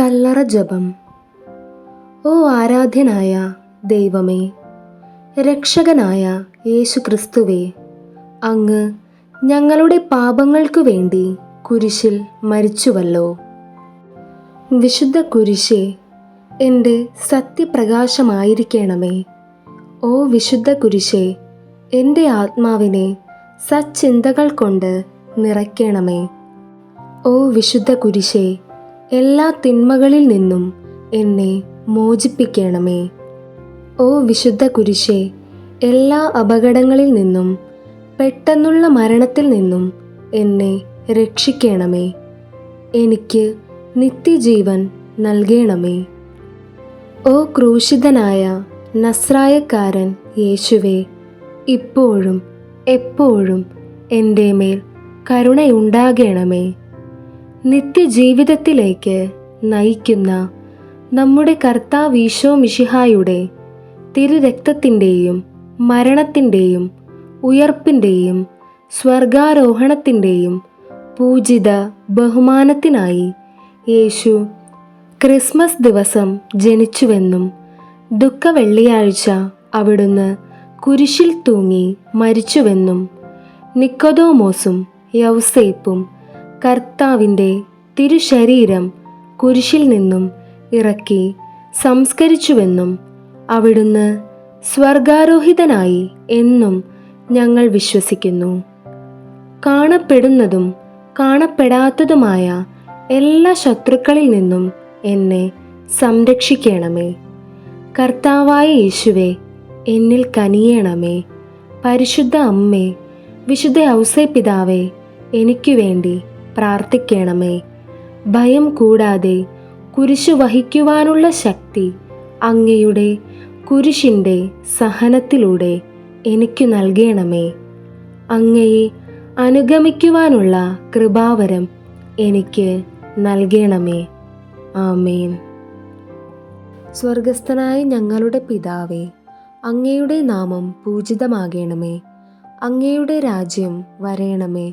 കല്ലറ ജപം. ഓ ആരാധ്യനായ ദൈവമേ രക്ഷകനായ യേശു ക്രിസ്തുവേ അങ്ങ് ഞങ്ങളുടെ പാപങ്ങൾക്കു വേണ്ടി കുരിശിൽ മരിച്ചുവല്ലോ. വിശുദ്ധ കുരിശേ എന്റെ സത്യപ്രകാശമായിരിക്കണമേ. ഓ വിശുദ്ധ കുരിശേ എന്റെ ആത്മാവിനെ സച്ചിന്തകൾ കൊണ്ട് നിറയ്ക്കണമേ. ഓ വിശുദ്ധ കുരിശേ എല്ലാ തിന്മകളിൽ നിന്നും എന്നെ മോചിപ്പിക്കണമേ. ഓ വിശുദ്ധ കുരിശേ എല്ലാ അപകടങ്ങളിൽ നിന്നും പെട്ടെന്നുള്ള മരണത്തിൽ നിന്നും എന്നെ രക്ഷിക്കണമേ. എനിക്ക് നിത്യജീവൻ നൽകണമേ. ഓ ക്രൂശിതനായ നസ്രായക്കാരൻ യേശുവേ ഇപ്പോഴും എപ്പോഴും എന്റെ മേൽ കരുണയുണ്ടാകണമേ. നിത്യജീവിതത്തിലേക്ക് നയിക്കുന്ന നമ്മുടെ കർത്താവീശോ മിഷിഹായുടെ തിരുരക്തത്തിന്റെയും മരണത്തിന്റെയും ഉയർപ്പിന്റെയും സ്വർഗാരോഹണത്തിന്റെയും പൂജിത ബഹുമാനത്തിനായി യേശു ക്രിസ്മസ് ദിവസം ജനിച്ചുവെന്നും ദുഃഖവെള്ളിയാഴ്ച അവിടുന്ന് കുരിശിൽ തൂങ്ങി മരിച്ചുവെന്നും നിക്കോദോമോസും യൗസേപ്പും കർത്താവിന്റെ തിരുശരീരം കുരിശിൽ നിന്നും ഇറക്കി സംസ്കരിച്ചുവെന്നും അവിടുന്ന് സ്വർഗാരോഹിതനായി എന്നും ഞങ്ങൾ വിശ്വസിക്കുന്നു. കാണപ്പെടുന്നതും കാണപ്പെടാത്തതുമായ എല്ലാ ശത്രുക്കളിൽ നിന്നും എന്നെ സംരക്ഷിക്കണമേ. കർത്താവായ യേശുവെ എന്നിൽ കനിയണമേ. പരിശുദ്ധ അമ്മേ വിശുദ്ധ ഔസൈ പിതാവേ എനിക്കു വേണ്ടി പ്രാർത്ഥിക്കണമേ. ഭയം കൂടാതെ കുരിശു വഹിക്കുവാനുള്ള ശക്തി അങ്ങയുടെ കുരിശിന്റെ സഹനത്തിലൂടെ എനിക്ക് നൽകണമേ. അങ്ങയെ അനുഗമിക്കുവാനുള്ള കൃപാവരം എനിക്ക് നൽകണമേ. ആമേൻ. സ്വർഗസ്ഥനായ ഞങ്ങളുടെ പിതാവേ അങ്ങയുടെ നാമം പൂജിതമാകണമേ. അങ്ങയുടെ രാജ്യം വരയണമേ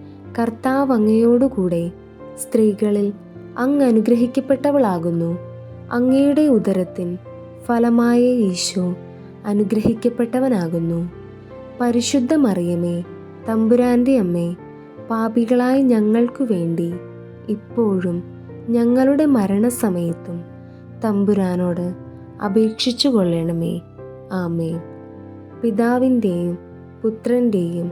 കർത്താവ് അങ്ങയോടുകൂടെ സ്ത്രീകളിൽ അങ്ങ് അനുഗ്രഹിക്കപ്പെട്ടവളാകുന്നു. അങ്ങയുടെ ഉദരത്തിൻ ഫലമായ ഈശോ അനുഗ്രഹിക്കപ്പെട്ടവനാകുന്നു. പരിശുദ്ധ മറിയമേ തമ്പുരാന്റെ അമ്മേ പാപികളായ ഞങ്ങൾക്കു വേണ്ടി ഇപ്പോഴും ഞങ്ങളുടെ മരണസമയത്തും തമ്പുരാനോട് അപേക്ഷിച്ചു കൊള്ളണമേ ആമേ പിതാവിന്റെയും പുത്രന്റെയും